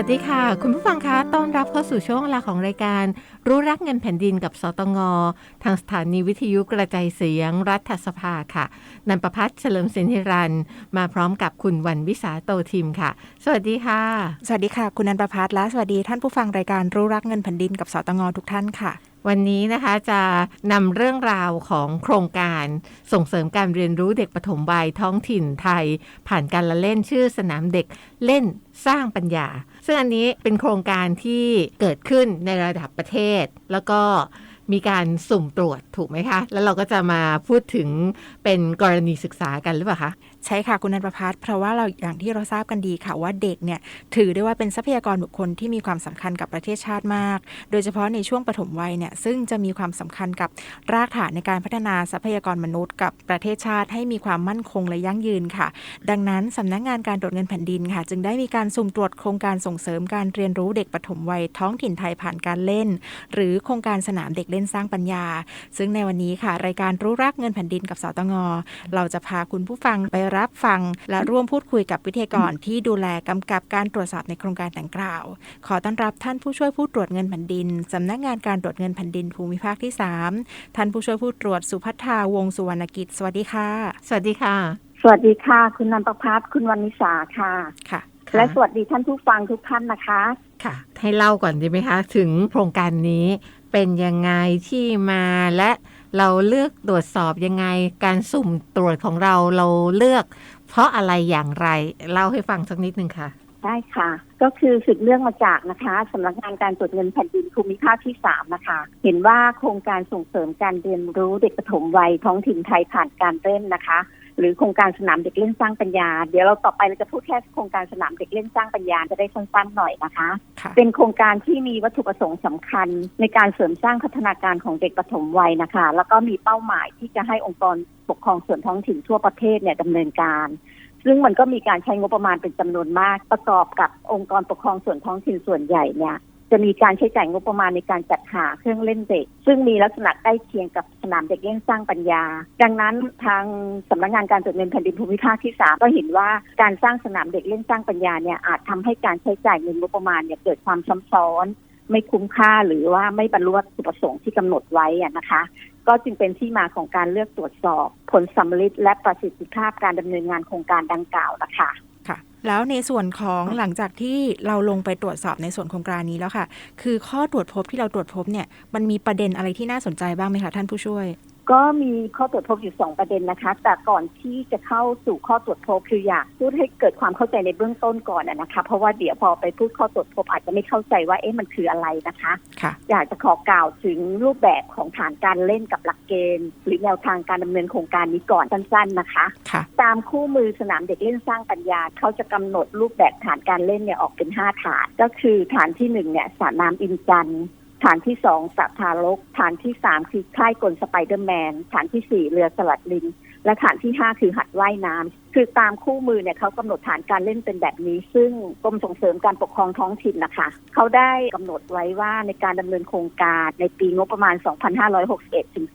วัสดีค่ะ คุณผู้ฟังคะต้อนรับเข้าสู่ช่วงเวลาของรายการ รู้รักเงินแผ่นดินกับสตงทางสถานีวิทยุกระจายเสียงรัฐสภาค่ะนันประพัฒน์เฉลิมสินธิรันมาพร้อมกับคุณวันวิสาโตทิมค่ะ สวัสดีค่ะ สวัสดีค่ะ คุณนันประพัฒน์และสวัสดีท่านผู้ฟังรายการรู้รักเงินแผ่นดินกับสตงทุกท่านค่ะวันนี้นะคะจะนำเรื่องราวของโครงการส่งเสริมการเรียนรู้เด็กปฐมวัยท้องถิ่นไทย ผ่านการละเล่นชื่อสนามเด็กเล่นสร้างปัญญา ซึ่งอันนี้เป็นโครงการที่เกิดขึ้นในระดับประเทศ แล้วก็มีการสุ่มตรวจถูกไหมคะ แล้วเราก็จะมาพูดถึงเป็นกรณีศึกษากันหรือเปล่าคะ ใช่ค่ะคุณนันประพัฒน์เพราะว่าเราอย่างที่เราทราบกันดีค่ะว่าเด็กเนี่ยถือได้ว่าเป็นทรัพยากรบุคคลที่มีความสำคัญกับประเทศชาติมาก โดยเฉพาะในช่วงปฐมวัยเนี่ยซึ่งจะมีความสำคัญกับรากฐานในการพัฒนาทรัพยากรมนุษย์ กับประเทศชาติให้มีความมั่นคงและยั่งยืนค่ะ ดังนั้นสำนักงานการตรวจเงินแผ่นดินค่ะ จึงได้มีการสุ่มตรวจโครงการส่งเสริมการเรียนรู้เด็กปฐมวัยท้องถิ่นไทยผ่านการเล่น หรือโครงการสนามเด็กเล่นสร้างปัญญา ซึ่งในวันนี้ค่ะ รายการรู้รักเงินแผ่นดินกับสตงเราจะพาคุณผู้ฟังไปรับฟัง และร่วมพูดคุยกับวิทยากรที่ดูแลกำกับการตรวจสอบในโครงการดังกล่าว ขอต้อนรับท่านผู้ช่วยผู้ตรวจเงินแผ่นดินสำนักงานการตรวจเงินแผ่นดินภูมิภาคที่ 3 ท่านผู้ช่วยผู้ตรวจสุพัฒนาวงศ์สุวรรณกิจ สวัสดีค่ะ สวัสดีค่ะ สวัสดีค่ะ คุณนันประพัฒน์คุณวันนิสาค่ะค่ะ และสวัสดีท่านผู้ฟังทุกท่านนะคะ ค่ะ ให้เล่าก่อนดีไหมคะ ถึงโครงการนี้เป็นยังไงที่มาและ เราเลือกตรวจสอบยังไง การสุ่มตรวจของเราเราเลือก เพราะอะไรอย่างไร เล่าให้ฟังสักนิดนึงค่ะ ได้ค่ะ ก็คือสืบเรื่องมาจากนะคะสำนักงานการตรวจเงินแผ่นดินภูมิภาคที่สามนะคะ เห็นว่าโครงการส่งเสริมการเรียนรู้เด็กปฐมวัยท้องถิ่นไทยผ่านการเล่นนะคะ หรือโครงการสนามเด็กเล่นสร้างปัญญา เดี๋ยวเราต่อไปเราจะพูดแค่โครงการสนามเด็กเล่นสร้างปัญญาจะได้สั้นๆหน่อยนะคะค่ะเป็นโครงการที่มีวัตถุประสงค์สำคัญ ในการเสริมสร้างพัฒนาการของเด็กปฐมวัยนะคะ แล้วก็มีเป้าหมายที่จะให้องค์กรปกครองส่วนท้องถิ่นทั่วประเทศเนี่ยดำเนินการ ซึ่งมันก็มีการใช้งบประมาณเป็นจำนวนมากประกอบกับองค์กรปกครองส่วนท้องถิ่นส่วนใหญ่เนี่ย จะมีการใช้จ่ายงบประมาณในการจัดหาเครื่องเล่นเด็ก ซึ่งมีลักษณะใกล้เคียงกับสนามเด็กเล่นสร้างปัญญา ดังนั้นทางสำนักงานการตรวจเงินแผ่นดินภูมิภาคที่สามก็เห็นว่าการสร้างสนามเด็กเล่นสร้างปัญญาเนี่ยอาจทำให้การใช้จ่ายเงินงบประมาณเนี่ยเกิดความซ้ำซ้อน ไม่คุ้มค่าหรือว่าไม่บรรลุวัตถุประสงค์ที่กำหนดไว้อะนะคะ ก็จึงเป็นที่มาของการเลือกตรวจสอบ ผลสำลิดและประสิทธิภาพการดำเนินงานโครงการดังกล่าวนะคะ แล้วในส่วนของหลังจากที่เราลงไปตรวจสอบในส่วนโครงการนี้แล้วค่ะ คือข้อตรวจพบที่เราตรวจพบเนี่ยมันมีประเด็นอะไรที่น่าสนใจบ้างไหมคะท่านผู้ช่วย ก็มีข้อตรวจพบอยู่สองประเด็นนะคะ แต่ก่อนที่จะเข้าสู่ข้อตรวจพบคืออยากพูดให้เกิดความเข้าใจในเบื้องต้นก่อนอะนะคะ เพราะว่าเดี๋ยวพอไปพูดข้อตรวจพบอาจจะไม่เข้าใจว่าเอ๊ะมันคืออะไรนะคะค่ะอยากจะขอกล่าวถึงรูปแบบของฐานการเล่นกับหลักเกณฑ์ หรือแนวทางการดำเนินโครงการนี้ก่อนสั้น ๆนะคะค่ะตามคู่มือสนามเด็กเล่นสร้างปัญญาเขาจะกำหนดรูปแบบฐานการเล่นเนี่ยออกเป็นห้าฐาน ก็คือฐานที่หนึ่งเนี่ยสระน้ำอินจันทร์ ฐานที่สองสระทารก ฐานที่สามคือค่ายกลสไปเดอร์แมน ฐานที่สี่เรือสลัดลิง และฐานที่ห้าคือหัดว่ายน้ำคือตามคู่มือเนี่ยเขากำหนดฐานการเล่นเป็นแบบนี้ ซึ่งกรมส่งเสริมการปกครองท้องถิ่นนะคะเขาได้กำหนดไว้ว่าในการดำเนินโครงการในปีงบประมาณ 2561 ถึง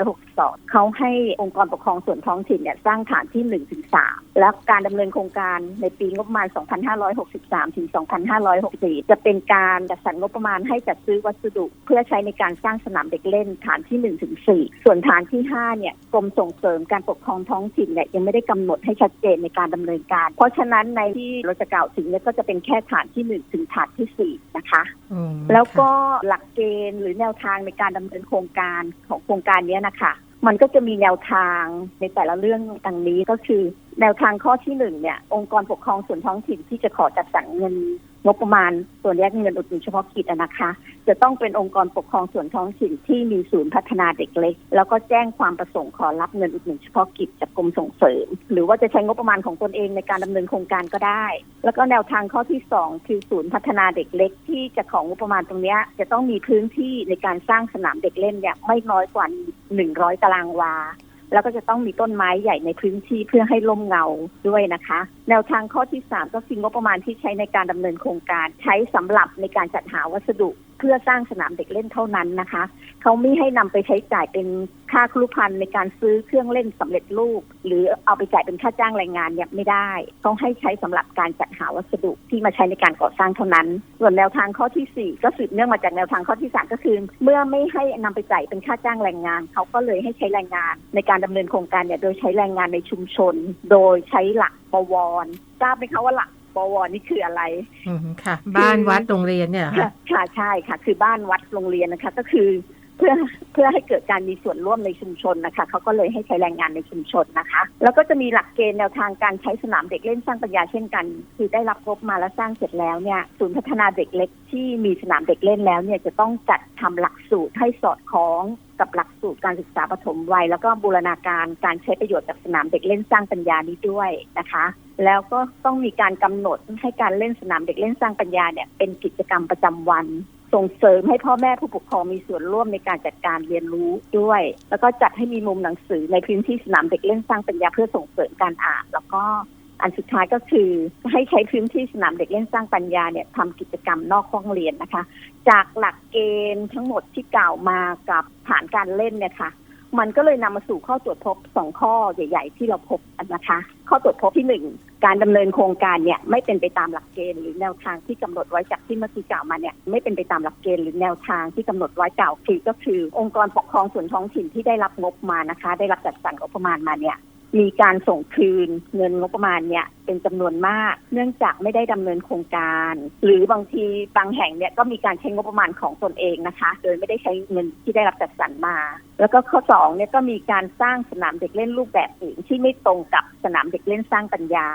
2562 เขาให้องค์กรปกครองส่วนท้องถิ่นเนี่ยสร้างฐานที่ 1 ถึง 3 แล้วการดำเนินโครงการในปีงบประมาณ 2563 ถึง 2564 จะเป็นการจัดสรรงบประมาณให้จัดซื้อวัสดุเพื่อใช้ในการสร้างสนามเด็กเล่นฐานที่ 1 ถึง 4 ส่วนฐานที่ 5 เนี่ยกรมส่งเสริมการปกครองท้องถิ่นเนี่ยยังไม่ได้กำหนดให้ชัดเจนในการดำเนินการ เพราะฉะนั้นในที่เราจะกล่าวถึงเนี่ยก็จะเป็นแค่ฐานที่1ถึงฐานที่4นะคะอืมแล้วก็หลักเกณฑ์หรือแนวทางในการดำเนินโครงการของโครงการเนี้ยนะคะมันก็จะมีแนวทางในแต่ละเรื่องดังนี้ก็คือ แนวทางข้อที่หนึ่งเนี่ย องค์กรปกครองส่วนท้องถิ่นที่จะขอจัดสรรเงินงบประมาณส่วนแยกเงินอุดหนุนเฉพาะกิจนะคะ จะต้องเป็นองค์กรปกครองส่วนท้องถิ่นที่มีศูนย์พัฒนาเด็กเล็ก แล้วก็แจ้งความประสงค์ขอรับเงินอุดหนุนเฉพาะกิจจากกรมส่งเสริม หรือว่าจะใช้งบประมาณของตนเองในการดำเนินโครงการก็ได้ แล้วก็แนวทางข้อที่สองคือศูนย์พัฒนาเด็กเล็ก ที่จะของงบประมาณตรงเนี้ยจะต้องมีพื้นที่ในการสร้างสนามเด็กเล่นเนี่ยไม่น้อยกว่า 100 ตารางวา แล้วก็จะต้องมีต้นไม้ใหญ่ในพื้นที่เพื่อให้ร่มเงาด้วยนะคะแนวทางข้อที่ 3 ก็คืองบประมาณที่ใช้ในการดำเนินโครงการ ใช้สำหรับในการจัดหาวัสดุเพื่อสร้างสนามเด็กเล่นเท่านั้นนะคะ เขาไม่ให้นำไปใช้จ่ายเป็นค่าครุพันธ์ในการซื้อเครื่องเล่นสำเร็จรูป หรือเอาไปจ่ายเป็นค่าจ้างแรงงานเนี่ยไม่ได้ต้องให้ใช้สำหรับการจัดหาวัสดุที่มาใช้ในการก่อสร้างเท่านั้น ส่วนแนวทางข้อที่ 4 ก็สืบเนื่องมาจากแนวทางข้อที่ 3 ก็คือ เมื่อไม่ให้นำไปจ่ายเป็นค่าจ้างแรงงาน เขาก็เลยให้ใช้แรงงาน ในการดำเนินโครงการเนี่ยโดยใช้แรงงานในชุมชน โดยใช้หลัก ปวรทราบไหมคะว่าหลักปวรนี่คืออะไรอืมค่ะ บ้านวัดโรงเรียนเนี่ยเหรอค่ะค่ะค่ะใช่ค่ะ คือบ้านวัดโรงเรียนนะคะ ก็คือเพื่อเพื่อให้เกิดการมีส่วนร่วมในชุมชนนะคะเขาก็เลยให้ใช้แรงงานในชุมชนนะคะ แล้วก็จะมีหลักเกณฑ์แนวทางการใช้สนามเด็กเล่นสร้างปัญญาเช่นกัน คือได้รับงบมาแล้วสร้างเสร็จแล้วเนี่ยศูนย์พัฒนาเด็กเล็กที่มีสนามเด็กเล่นแล้วเนี่ยจะต้องจัดทำหลักสูตรให้สอดคล้องกับหลักสูตรการศึกษาปฐมวัย แล้วก็บูรณาการการใช้ประโยชน์จากสนามเด็กเล่นสร้างปัญญานี้ด้วยนะคะ แล้วก็ต้องมีการกำหนดให้การเล่นสนามเด็กเล่นสร้างปัญญาเนี่ยเป็นกิจกรรมประจำวัน ส่งเสริมให้พ่อแม่ผู้ปกครองมีส่วนร่วมในการจัดการเรียนรู้ด้วย แล้วก็จัดให้มีมุมหนังสือในพื้นที่สนามเด็กเล่นสร้างปัญญาเพื่อส่งเสริมการอ่านแล้วก็อันสุดท้ายก็คือให้ใช้พื้นที่สนามเด็กเล่นสร้างปัญญาเนี่ยทำกิจกรรมนอกห้องเรียนนะคะ จากหลักเกณฑ์ทั้งหมดที่กล่าวมากับฐานการเล่นเนี่ยค่ะ มันก็เลยนำมาสู่ข้อตรวจพบสองข้อใหญ่ ๆ ที่เราพบนนะคะ ข้อตรวจพบที่หนึ่งการดำเนินโครงการเนี่ยไม่เป็นไปตามหลักเกณฑ์หรือแนวทางที่กำหนดไว้จากที่เมื่อกี้กล่าวมาเนี่ยไม่เป็นไปตามหลักเกณฑ์หรือแนวทางที่กำหนดไว้กล่าวคือก็คือ องค์กรปกครองส่วนท้องถิ่นที่ได้รับงบมานะคะ ได้รับจัดสรรงบประมาณมาเนี่ย มีการส่งคืนเงินงบประมาณเนี่ยเป็นจำนวนมาก เนื่องจากไม่ได้ดำเนินโครงการ หรือบางทีบางแห่งเนี่ยก็มีการใช้งบประมาณของตนเองนะคะ โดยไม่ได้ใช้เงินที่ได้รับจัดสรรมา แล้วก็ข้อสองเนี่ยก็มีการสร้างสนามเด็กเล่นรูปแบบอื่นที่ไม่ตรงกับสนามเด็กเล่นสร้างปัญญา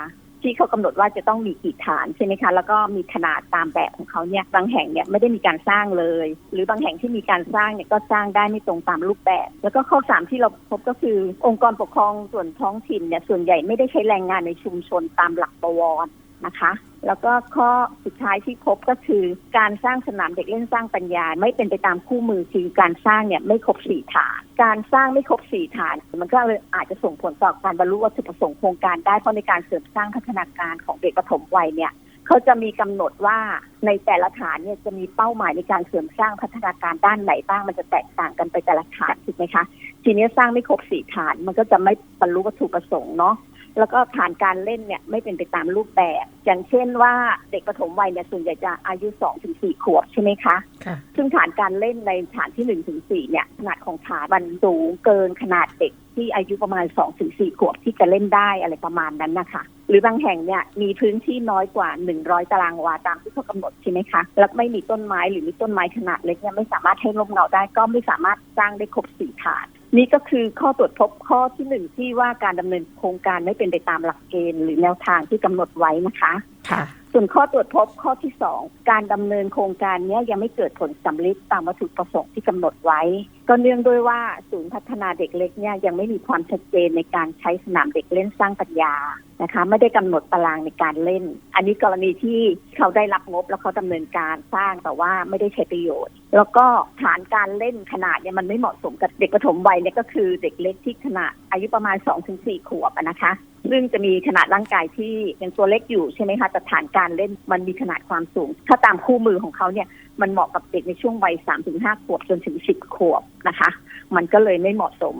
ที่เขากำหนดว่าจะต้องมีกี่ฐานใช่ไหมคะ แล้วก็มีขนาดตามแบบของเขาเนี่ย บางแห่งเนี่ยไม่ได้มีการสร้างเลย หรือบางแห่งที่มีการสร้างเนี่ยก็สร้างได้ไม่ตรงตามรูปแบบ แล้วก็ข้อสามที่เราพบก็คือ องค์กรปกครองส่วนท้องถิ่นเนี่ยส่วนใหญ่ไม่ได้ใช้แรงงานในชุมชนตามหลักประวร นะคะ แล้วก็ข้อสุดท้ายที่พบก็คือการสร้างสนามเด็กเล่นสร้างปัญญา ไม่เป็นไปตามคู่มือคือการสร้างเนี่ยไม่ครบสี่ฐาน การสร้างไม่ครบสี่ฐาน มันก็เลยอาจจะส่งผลต่อการบรรลุวัตถุประสงค์โครงการได้เพราะในการเสริมสร้างพัฒนาการของเด็กปฐมวัยเนี่ยเขาจะมีกำหนดว่าในแต่ละฐานเนี่ยจะมีเป้าหมายในการเสริมสร้างพัฒนาการด้านไหนบ้างมันจะแตกต่างกันไปแต่ละฐานถูกไหมคะ ทีนี้สร้างไม่ครบสี่ฐานมันก็จะไม่บรรลุวัตถุประสงค์เนาะ แล้วก็ฐานการเล่นเนี่ยไม่เป็นไปตามรูปแบบ อย่างเช่นว่าเด็กปฐมวัยเนี่ยส่วนใหญ่จะอายุสองถึงสี่ขวบใช่ไหมคะค่ะซึ่งฐานการเล่นในฐานที่หนึ่งถึงสี่เนี่ยขนาดของฐานมันสูงเกินขนาดเด็กที่อายุประมาณสองถึงสี่ขวบที่จะเล่นได้อะไรประมาณนั้นนะคะหรือบางแห่งเนี่ยมีพื้นที่น้อยกว่าหนึ่งร้อยตารางวาตามที่เขากำหนดใช่ไหมคะแล้วไม่มีต้นไม้หรือมีต้นไม้ขนาดเล็กเนี่ยไม่สามารถให้ร่มเงาได้ก็ไม่สามารถสร้างได้ครบสี่ฐาน นี่ก็คือข้อตรวจพบข้อที่หนึ่งที่ว่าการดำเนินโครงการไม่เป็นไปตามหลักเกณฑ์หรือแนวทางที่กำหนดไว้นะคะ ค่ะ ส่วนข้อตรวจพบข้อที่สองการดำเนินโครงการนี้ยังไม่เกิดผลสำลิดตามวัตถุประสงค์ที่กำหนดไว้ ก็เนื่องด้วยว่าศูนย์พัฒนาเด็กเล็กเนี่ยยังไม่มีความชัดเจนในการใช้สนามเด็กเล่นสร้างปัญญานะคะไม่ได้กำหนดตารางในการเล่น อันนี้กรณีที่เขาได้รับงบแล้วเขาดำเนินการสร้างแต่ว่าไม่ได้ใช้ประโยชน์ แล้วก็ฐานการเล่นขนาดเนี่ยมันไม่เหมาะสมกับเด็กปฐมวัยเนี่ยก็คือเด็กเล็กที่ขนาดอายุประมาณ2อถึงสขวบนะคะ ซึ่งจะมีขนาดร่างกายที่ยังตัวเล็กอยู่ใช่ไหมคะแต่ฐานการเล่นมันมีขนาดความสูง ถ้าตามคู่มือของเขาเนี่ยมันเหมาะกับเด็กในช่วงวัยสามถึงห้าขวบจนถึงสิบขวบนะคะ มันก็เลยไม่เหมาะสม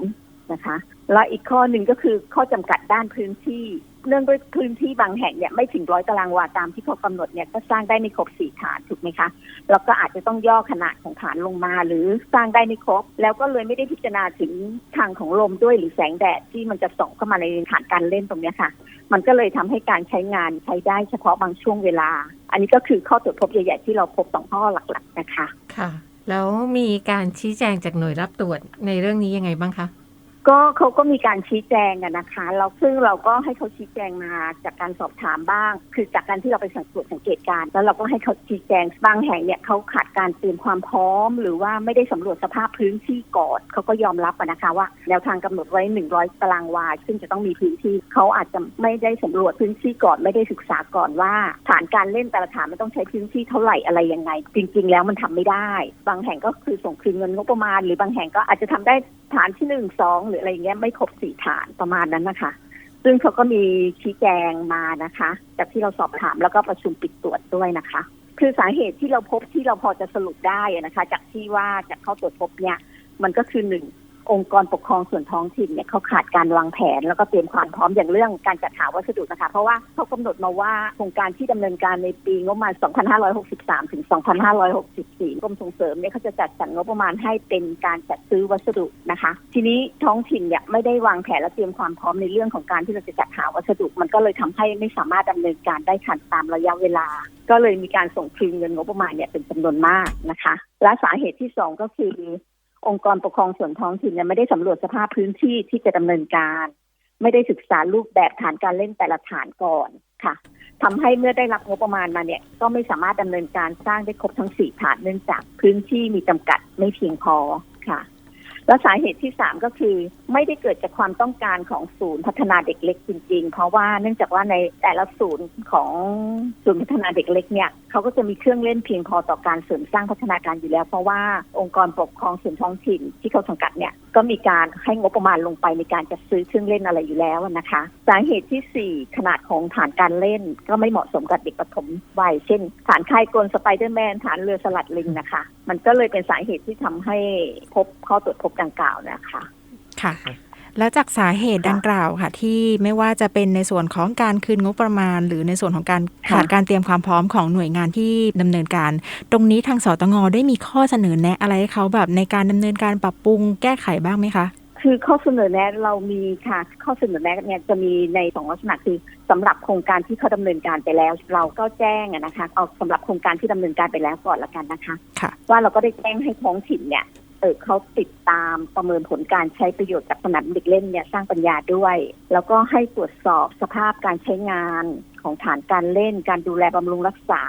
นะคะ และอีกข้อหนึ่งก็คือข้อจำกัดด้านพื้นที่ เนื่องด้วยพื้นที่บางแห่งเนี่ยไม่ถึงร้อยตารางวาตามที่เขากำหนดเนี่ยก็สร้างได้ไม่ครบสี่ฐานถูกไหมคะแล้วก็อาจจะต้องย่อขนาดของฐานลงมา หรือสร้างได้ไม่ครบ แล้วก็เลยไม่ได้พิจารณาถึงทางของลมด้วยหรือแสงแดดที่มันจะส่องเข้ามาในฐานการเล่นตรงนี้ค่ะ มันก็เลยทำให้การใช้งานใช้ได้เฉพาะบางช่วงเวลา อันนี้ก็คือข้อตรวจพบใหญ่ๆที่เราพบสองข้อหลักๆนะคะ ค่ะ แล้วมีการชี้แจงจากหน่วยรับตรวจในเรื่องนี้ยังไงบ้างคะ ก็เขาก็มีการชี้แจงอะนะคะเราซึ่งเราก็ให้เขาชี้แจงมาจากการสอบถามบ้าง คือจากการที่เราไปสังเกตสังเกตการแล้วเราก็ให้เขาชี้แจงบางแห่งเนี่ยเขาขาดการเตรียมความพร้อม หรือว่าไม่ได้สำรวจสภาพพื้นที่ก่อนเขาก็ยอมรับนะคะว่า แนวทางกำหนดไว้ 100 ตารางวา ซึ่งจะต้องมีพื้นที่เขาอาจจะไม่ได้สำรวจพื้นที่ก่อนไม่ได้ศึกษาก่อนว่า ฐานการเล่นแต่ละฐานมันต้องใช้พื้นที่เท่าไหร่อะไรยังไง จริง ๆ แล้วมันทำไม่ได้ บางแห่งก็คือส่งคืนเงินงบประมาณ หรือบางแห่งก็อาจจะทำได้ฐานที่หนึ่งสองหรืออะไรเงี้ยไม่ครบสี่ฐานประมาณนั้นนะคะ ซึ่งเขาก็มีชี้แจงมานะคะจากที่เราสอบถามแล้วก็ประชุมปิดตรวจด้วยนะคะ คือสาเหตุที่เราพบที่เราพอจะสรุปได้นะคะ จากที่ว่าจากเข้าตรวจพบเนี่ยมันก็คือหนึ่ง องค์กรปกครองส่วนท้องถิ่นเนี่ยเขาขาดการวางแผน แล้วก็เตรียมความพร้อมอย่างเรื่องการจัดหาวัสดุนะคะ เพราะว่าเขากำหนดมาว่าโครงการที่ดำเนินการในปีงบประมาณ 2563 ถึง 2564 กรมส่งเสริมเนี่ยเขาจะจัดสรรงบประมาณให้เป็นการจัดซื้อวัสดุนะคะ ทีนี้ท้องถิ่นเนี่ยไม่ได้วางแผนและเตรียมความพร้อมในเรื่องของการที่เราจะจัดหาวัสดุ มันก็เลยทำให้ไม่สามารถดำเนินการได้ทันตามระยะเวลา ก็เลยมีการส่งคืนเงินงบประมาณเนี่ยเป็นจำนวนมากนะคะ และสาเหตุที่สองก็คือ องค์กรปกครองส่วนท้องถิ่นเนี่ยไม่ได้สำรวจสภาพพื้นที่ที่จะดำเนินการ ไม่ได้ศึกษารูปแบบฐานการเล่นแต่ละฐานก่อนค่ะทำให้เมื่อได้รับงบประมาณมาเนี่ย ก็ไม่สามารถดำเนินการสร้างได้ครบทั้งสี่ฐานเนื่องจากพื้นที่มีจำกัดไม่เพียงพอค่ะ และสาเหตุที่สามก็คือไม่ได้เกิดจากความต้องการของศูนย์พัฒนาเด็กเล็กจริง ๆ เพราะว่าเนื่องจากว่าในแต่ละศูนย์ของศูนย์พัฒนาเด็กเล็กเนี่ยเขาก็จะมีเครื่องเล่นเพียงพอต่อการเสริมสร้างพัฒนาการอยู่แล้ว เพราะว่าองค์กรปกครองส่วนท้องถิ่นที่เขาสังกัดเนี่ยก็มีการให้งบประมาณลงไปในการจัดซื้อเครื่องเล่นอะไรอยู่แล้วนะคะ สาเหตุที่สี่ขนาดของฐานการเล่น ก็ไม่เหมาะสมกับเด็กปฐมวัยเช่น ฐานค่ายกลสไปเดอร์แมนฐานเรือสลัดลิงนะคะ มันก็เลยเป็นสาเหตุที่ทำให้พบข้อตรวจพบดังกล่าวนะคะค่ะ แล้วจากสาเหตุดังกล่าวค่ะ ที่ไม่ว่าจะเป็นในส่วนของการคืนงบประมาณ หรือในส่วนของการค่ะขาดการเตรียมความพร้อมของหน่วยงานที่ดำเนินการ ตรงนี้ทางสตงได้มีข้อเสนอแนะอะไรให้เขาแบบในการดำเนินการปรับปรุงแก้ไขบ้างไหมคะคือข้อเสนอแนะเรามีค่ะข้อเสนอแนะเนี่ยจะมีในสองลักษณะคือสำหรับโครงการที่เขาดำเนินการไปแล้ว เราก็แจ้งอะนะคะเอาสำหรับโครงการที่ดำเนินการไปแล้วก่อนละกันนะคะค่ะว่าเราก็ได้แจ้งให้ท้องถิ่นเนี่ย เออเขาติดตามประเมินผลการใช้ประโยชน์จากสนามเด็กเล่นเนี่ยสร้างปัญญาด้วย แล้วก็ให้ตรวจสอบสภาพการใช้งานของฐานการเล่น การดูแลบำรุงรักษา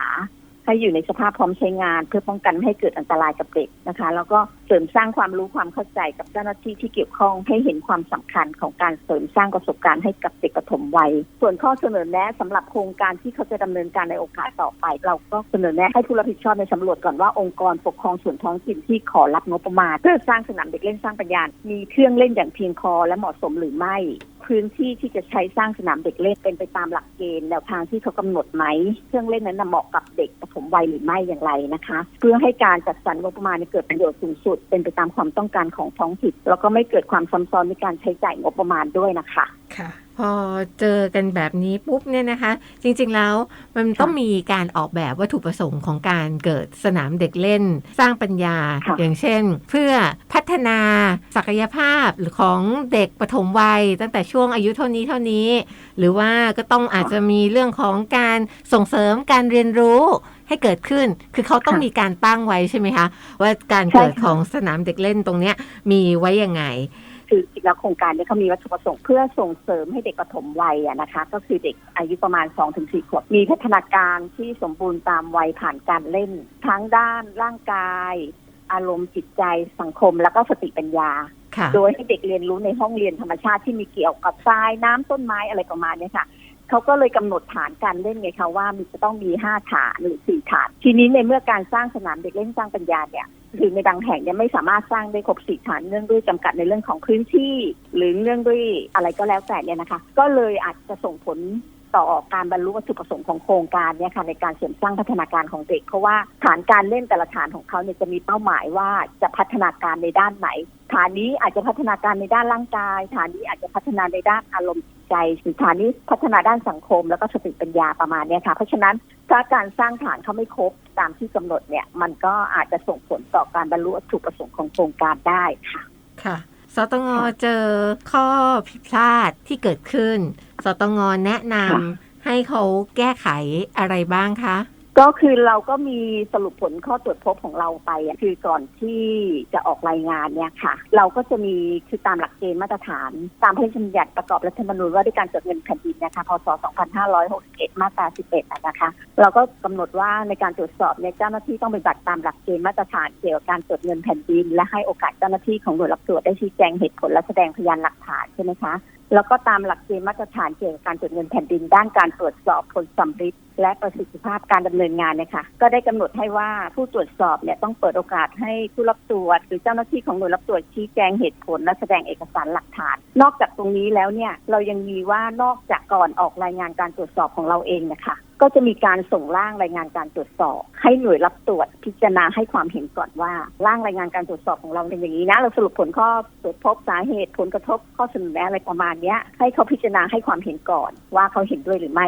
ให้อยู่ในสภาพพร้อมใช้งาน เพื่อป้องกันไม่ให้เกิดอันตรายกับเด็กนะคะ แล้วก็เสริมสร้างความรู้ความเข้าใจกับเจ้าหน้าที่ที่เกี่ยวข้องให้เห็นความสำคัญของการเสริมสร้างประสบการณ์ให้กับเด็กปฐมวัย ส่วนข้อเสนอแนะสำหรับโครงการที่เขาจะดำเนินการในโอกาสต่อไป เราก็เสนอแนะให้ผู้รับผิดชอบในสำรวจก่อนว่าองค์กรปกครองส่วนท้องถิ่นที่ขอรับงบประมาณเพื่อสร้างสนามเด็กเล่นสร้างปัญญามีเครื่องเล่นอย่างเพียงพอและเหมาะสมหรือไม่ พื้นที่ที่จะใช้สร้างสนามเด็กเล่นเป็นไปตามหลักเกณฑ์แนวทางที่เขากำหนดไหมเครื่องเล่นนั้นเหมาะกับเด็กปฐมวัยหรือไม่อย่างไรนะคะ เพื่อให้การจัดสรรงบประมาณเนี่ยเกิดประโยชน์สูงสุด เป็นไปตามความต้องการของท้องถิ่นแล้วก็ไม่เกิดความซ้ำซ้อนในการใช้จ่ายงบประมาณด้วยนะคะค่ะ พอเจอกันแบบนี้ปุ๊บเนี่ยนะคะ จริงๆแล้วมันต้องมีการออกแบบวัตถุประสงค์ของการเกิดสนามเด็กเล่น สร้างปัญญาค่ะอย่างเช่น เพื่อพัฒนาศักยภาพของเด็กปฐมวัย ตั้งแต่ช่วงอายุเท่านี้เท่านี้ หรือว่าก็ต้องอาจจะมีเรื่องของการส่งเสริมการเรียนรู้ให้เกิดขึ้น คือเขาต้องค่ะมีการตั้งไว้ใช่ไหมคะ ว่าการใช่เกิดค่ะของสนามเด็กเล่นตรงเนี้ยมีไว้ยังไง คือจริงแล้วโครงการเนี้เขามีวัตถุประสงค์เพื่อส่งเสริมให้เด็กปฐมวัยอะนะคะ ก็คือเด็กอายุประมาณ2อถึงสขวบ มีพัฒนาการที่สมบูรณ์ตามวัยผ่านการเล่น ทั้งด้านร่างกาย อารมณ์จิตใจสังคมแล้วก็สติปัญญาค่ะโดยให้เด็กเรียนรู้ในห้องเรียนธรรมชาติที่มีเกี่ยวกับทรายน้ำต้นไม้อะไรประมาณเนี้ยค่ะ เขาก็เลยกำหนดฐานการเล่นไงคะว่ามันจะต้องมีห้าฐานหรือสี่ฐาน ทีนี้ในเมื่อการสร้างสนามเด็กเล่นสร้างปัญญาเนี่ยหรือในบางแห่งเนี่ยไม่สามารถสร้างได้ครบสี่ฐานเนื่องด้วยจำกัดในเรื่องของพื้นที่ หรือเนื่องด้วยอะไรก็แล้วแต่เนี่ยนะคะ ก็เลยอาจจะส่งผลต่อการบรรลุวัตถุประสงค์ของโครงการเนี่ยค่ะในการเสริมสร้างพัฒนาการของเด็ก เพราะว่าฐานการเล่นแต่ละฐานของเขาเนี่ยจะมีเป้าหมายว่าจะพัฒนาการในด้านไหน ฐานนี้อาจจะพัฒนาการในด้านร่างกาย ฐานนี้อาจจะพัฒนาในด้านอารมณ์ จิตใจหรือฐานนี้พัฒนาด้านสังคม แล้วก็สติปัญญาประมาณเนี้ยค่ะ เพราะฉะนั้นถ้าการสร้างฐานเขาไม่ครบตามที่กำหนดเนี่ย มันก็อาจจะส่งผลต่อการบรรลุวัตถุประสงค์ของโครงการได้ค่ะ ค่ะ สตงเจอข้อผิดพลาดที่เกิดขึ้น สตงแนะนค่ะำให้เขาแก้ไขอะไรบ้างคะ ก็คือเราก็มีสรุปผลข้อตรวจพบของเราไปอะคือก่อนที่จะออกรายงานเนี่ยค่ะ เราก็จะมีคือตามหลักเกณฑ์มาตรฐาน ตามพระราชบัญญัติประกอบรัฐธรรมนูญว่าด้วยการจดเงินแผ่นดินนะคะพศ 2561 มาตรา 11 นะคะ เราก็กำหนดว่าในการตรวจสอบเนี่ยเจ้าหน้าที่ต้องปฏิบัติตามหลักเกณฑ์มาตรฐานเกี่ยวกับการจดเงินแผ่นดิน และให้โอกาสเจ้าหน้าที่ของหน่วยรับตรวจได้ชี้แจงเหตุผลและแสดงพยานหลักฐานใช่ไหมคะ แล้วก็ตามหลักเกณฑ์มาตรฐานเกี่ยวกับการตรวจเงินแผ่นดินด้านการตรวจสอบผลสำริดและประสิทธิภาพการดำเนินงานเนี่ยค่ะก็ได้กำหนดให้ว่าผู้ตรวจสอบเนี่ยต้องเปิดโอกาสให้ผู้รับตรวจ หรือเจ้าหน้าที่ของหน่วยรับตรวจชี้แจงเหตุผลและแสดงเอกสารหลักฐาน นอกจากตรงนี้แล้วเนี่ยเรายังมีว่านอกจากก่อนออกรายงานการตรวจสอบของเราเองนะคะ ก็จะมีการส่งร่างรายงานการตรวจสอบ ให้หน่วยรับตรวจพิจารณาให้ความเห็นก่อนว่า ร่างรายงานการตรวจสอบของเราเป็นอย่างนี้นะ เราสรุปผลข้อตรวจพบสาเหตุผลกระทบข้อเสนอแนะอะไรประมาณนี้ให้เขาพิจารณาให้ความเห็นก่อน ว่าเขาเห็นด้วยหรือไม่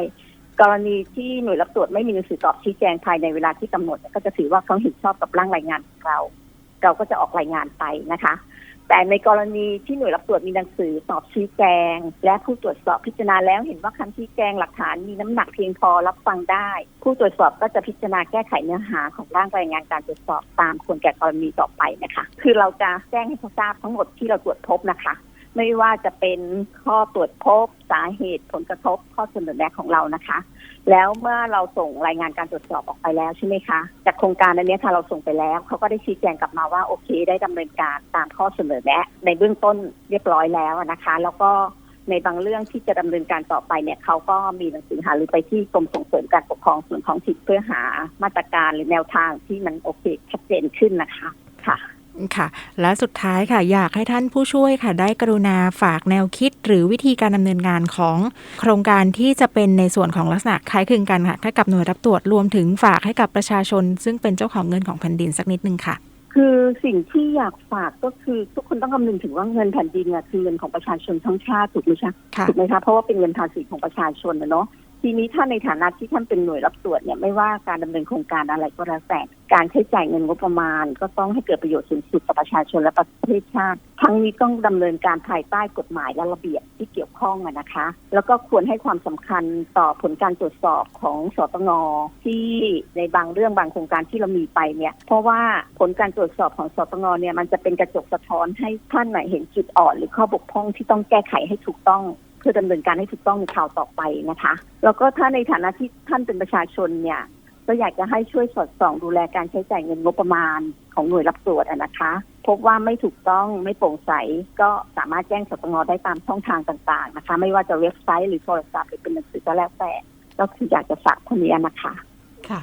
กรณีที่หน่วยรับตรวจไม่มีหนังสือตอบชี้แจงภายในเวลาที่กำหนด ก็จะถือว่าเขาเห็นชอบกับร่างรายงานของเรา เราก็จะออกรายงานไปนะคะ แต่ในกรณีที่หน่วยรับตรวจมีหนังสือตอบชี้แจง และผู้ตรวจสอบพิจารณาแล้วเห็นว่าคำชี้แจงหลักฐานมีน้ำหนักเพียงพอรับฟังได้ ผู้ตรวจสอบก็จะพิจารณาแก้ไขเนื้อหาของร่างรายงานการตรวจสอบตามควรแก่กรณีต่อไปนะคะ คือเราจะแจ้งให้เขาทราบทั้งหมดที่เราตรวจพบนะคะ ไม่ว่าจะเป็นข้อตรวจพบสาเหตุผลกระทบข้อเสนอแนะของเรานะคะ แล้วเมื่อเราส่งรายงานการตรวจสอบออกไปแล้วใช่ไหมคะ จากโครงการอันนี้ค่ะเราส่งไปแล้ว เขาก็ได้ชี้แจงกลับมาว่าโอเค ได้ดำเนินการตามข้อเสนอแนะในเบื้องต้นเรียบร้อยแล้วนะคะ แล้วก็ในบางเรื่องที่จะดำเนินการต่อไปเนี่ยเขาก็มีหนังสือหารือไปที่กรมส่งเสริมการปกครองส่วนท้องถิ่นเพื่อหามาตรการหรือแนวทางที่มันโอเคชัดเจนขึ้นนะคะค่ะ ค่ะ และสุดท้ายค่ะ อยากให้ท่านผู้ช่วยค่ะ ได้กรุณาฝากแนวคิด หรือวิธีการดำเนินงานของโครงการที่จะเป็นในส่วนของลักษณะคล้ายคลึงกันค่ะให้กับหน่วยรับตรวจรวมถึงฝากให้กับประชาชน ซึ่งเป็นเจ้าของเงินของแผ่นดินสักนิดนึงค่ะ คือสิ่งที่อยากฝากก็คือทุกคนต้องคำนึงถึงว่าเงินแผ่นดินเนี่ยคือเงินของประชาชนทั้งชาติถูกไหมคะค่ะถูกไหมคะเพราะว่าเป็นเงินภาษีของประชาชนนะเนาะ ทีนี้ถ้าในฐานะที่ท่านเป็นหน่วยรับตรวจเนี่ยไม่ว่าการดำเนินโครงการอะไรก็แล้วแต่การใช้จ่ายเงินงบประมาณ ก็ต้องให้เกิดประโยชน์สูงสุดต่อประชาชนและประเทศชาติ ทั้งนี้ต้องดำเนินการภายใต้กฎหมายและระเบียบที่เกี่ยวข้องนะคะ แล้วก็ควรให้ความสำคัญต่อผลการตรวจสอบของสตงที่ในบางเรื่องบางโครงการที่เรามีไปเนี่ยเพราะว่าผลการตรวจสอบของสตงเนี่ยมันจะเป็นกระจกสะท้อนให้ท่านเห็นจุดอ่อนหรือข้อบกพร่องที่ต้องแก้ไขให้ถูกต้อง เพื่อดำเนินการให้ถูกต้องในข่าวต่อไปนะคะ แล้วก็ถ้าในฐานะที่ท่านเป็นประชาชนเนี่ยก็อยากจะให้ช่วยสอดส่องดูแลการใช้จ่ายเงินงบประมาณของหน่วยรับตรวจนะคะ พบว่าไม่ถูกต้องไม่โปร่งใสก็สามารถแจ้งสตงได้ตามช่องทางต่าง ๆ นะคะ ไม่ว่าจะเว็บไซต์หรือโทรศัพท์หรือเป็นหนังสือก็แล้วแต่ก็คืออยากจะฝากคนนี้นะคะ ค่ะ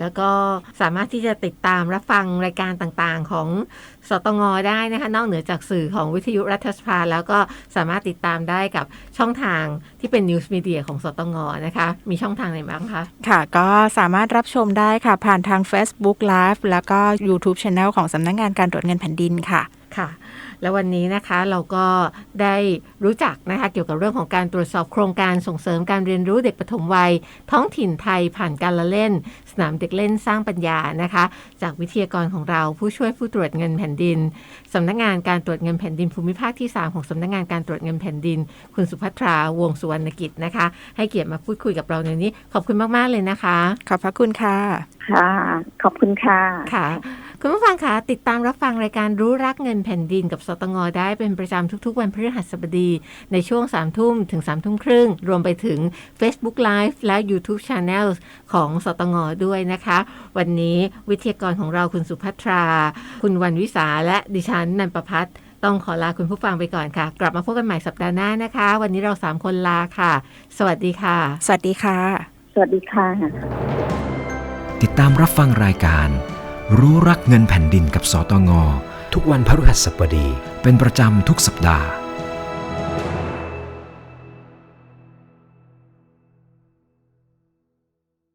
แล้วก็สามารถที่จะติดตามรับฟังรายการต่างๆ ของสตงได้นะคะ นอกเหนือจากสื่อของวิทยุรัฐสภา แล้วก็สามารถติดตามได้กับช่องทางที่เป็นนิวส์มีเดียของสตงนะคะ มีช่องทางไหนบ้างคะค่ะ ก็สามารถรับชมได้ค่ะ ผ่านทาง Facebook Live แล้วก็ YouTube Channel ของสำนักงานการตรวจเงินแผ่นดินค่ะ ค่ะ แล้ววันนี้นะคะเราก็ได้รู้จักนะคะเกี่ยวกับเรื่องของการตรวจสอบโครงการส่งเสริมการเรียนรู้เด็กปฐมวัย ท้องถิ่นไทยผ่านการละเล่น สนามเด็กเล่นสร้างปัญญานะคะ จากวิทยากรของเราผู้ช่วยผู้ตรวจเงินแผ่นดินสำนักงานการตรวจเงินแผ่นดินภูมิภาคที่ 3 ของสำนักงานการตรวจเงินแผ่นดิน คุณสุภัทราวงศ์สุวรรณกิจนะคะ ให้เกียรติมาพูดคุยกับเราในนี้ ขอบคุณมาก ๆ เลยนะคะ ขอบพระคุณค่ะ ค่ะ ขอบคุณค่ะค่ะ คุณผู้ฟังคะติดตามรับฟังรายการรู้รักเงินแผ่นดินกับสตงได้เป็นประจำทุกๆ วันพฤหัสบดี ในช่วง3ามทุ่มถึง3ามทุ่มครึ่ง รวมไปถึง Facebook Live และ YouTube Channel ของสตงด้วยนะคะ วันนี้วิทยากรของเราคุณสุภัทรา คุณวันวิสาและดิฉันนันประพัฒน์ต้องขอลาคุณผู้ฟังไปก่อนค่ะ กลับมาพบกันใหม่สัปดาห์หน้านะคะ วันนี้เราสามคนลาค่ะ สวัสดีค่ะ สวัสดีค่ะ สวัสดีค่ะ ติดตามรับฟังรายการ รู้รักเงินแผ่นดินกับสตง ทุกวันพฤหัสบดี เป็นประจำทุกสัปดาห์